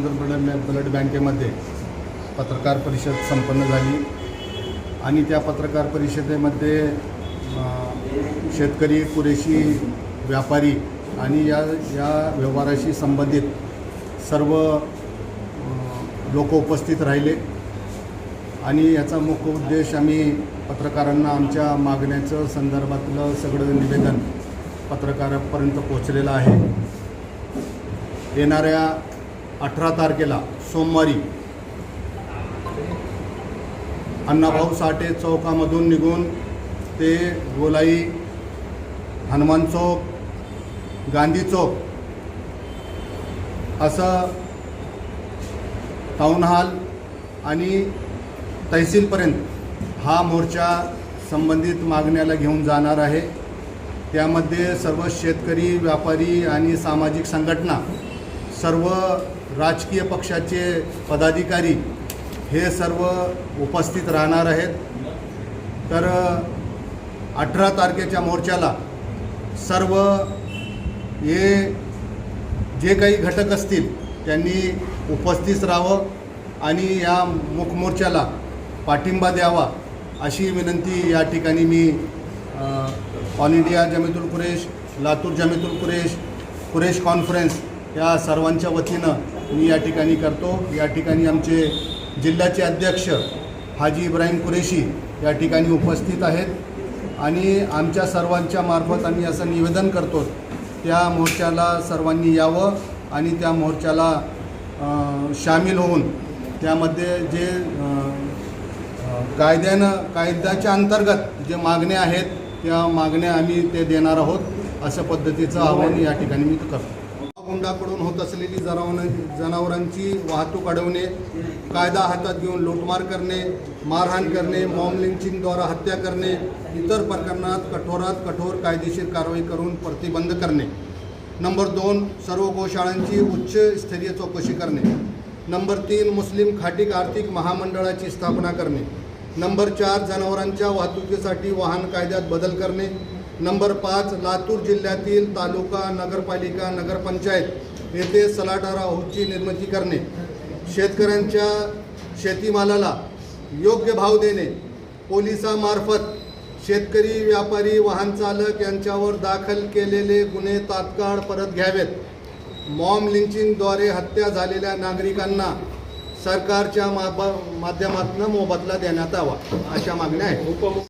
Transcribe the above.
Blood blood बँकेमध्ये पत्रकार परिषद संपन्न झाली. आणि त्या पत्रकार परिषदेमध्ये शेतकरी पुरेशी व्यापारी आणि या या व्यवहाराशी संबंधित सर्व लोक उपस्थित राहिले. आणि याचा मुख्य उद्देश आम्ही पत्रकारांना आमच्या मागण्याचं संदर्भातलं सगळं निवेदन पत्रकारापर्यंत पोचलेलं आहे. येणाऱ्या अठरा तारखेला सोमवारी अण्णाभाऊ साठे चौकामधून निघून ते गोलाई हनुमान चौक गांधी चौक असं टाऊन हॉल आणि तहसीलपर्यंत हा मोर्चा संबंधित मागण्याला घेऊन जाणार आहे. त्यामध्ये सर्व शेतकरी व्यापारी आणि सामाजिक संघटना सर्व राजकीय पक्षाचे पदाधिकारी हे सर्व उपस्थित राहणार आहेत. तर अठरा तारखेच्या मोर्चाला सर्व हे जे काही घटक असतील त्यांनी उपस्थित राहावं आणि या मुख मोर्चाला पाठिंबा द्यावा अशी विनंती या ठिकाणी मी all India Jamiatul Quresh Latur Jamiatul Quresh Quresh conference या सर्वांच्या वतीनं मी या ठिकाणी करतो. या ठिकाणी आमचे जिल्ह्याचे अध्यक्ष हाजी इब्राहिम कुरेशी या ठिकाणी उपस्थित आहेत. आणि आमच्या सर्वांच्या मार्फत आम्ही असं निवेदन करतो त्या मोर्चाला सर्वांनी यावं आणि त्या मोर्चाला सामील होऊन त्यामध्ये जे कायद्यानं कायद्याच्या अंतर्गत जे मागण्या आहेत त्या मागण्या आम्ही ते देणार आहोत अशा पद्धतीचं आव्हान या ठिकाणी मी करतो. कुंडाकडून होत असलेली जनावर जनावरांची वाहतूक अडवणे कायदा हातात घेऊन लूटमार करणे मारहाण करणे मॉम लिंचिंगद्वारा हत्या करणे इतर प्रकरणात कठोरात कठोर कायदेशीर कारवाई करून प्रतिबंध करणे. नंबर दोन सर्व गोशाळांची उच्च स्तरीय चौकशी करणे. नंबर तीन मुस्लिम खाटीक आर्थिक महामंडळाची स्थापना करणे. नंबर चार जनावरांच्या वाहतुकीसाठी वाहन कायद्यात बदल करणे. नंबर पाच लातूर जिल्ह्यातील तालुका नगरपालिका नगरपंचायत येथे सलाटारा हाऊसची निर्मिती करणे. शेतकऱ्यांच्या शेतीमालाला योग्य भाव देणे. पोलिसामार्फत शेतकरी व्यापारी वाहन चालक यांच्यावर दाखल केलेले गुन्हे तात्काळ परत घ्यावेत. मॉम लिंचिंगद्वारे हत्या झालेल्या नागरिकांना सरकारच्या माबा माध्यमातून मोबदला देण्यात यावा अशा मागण्या आहेत.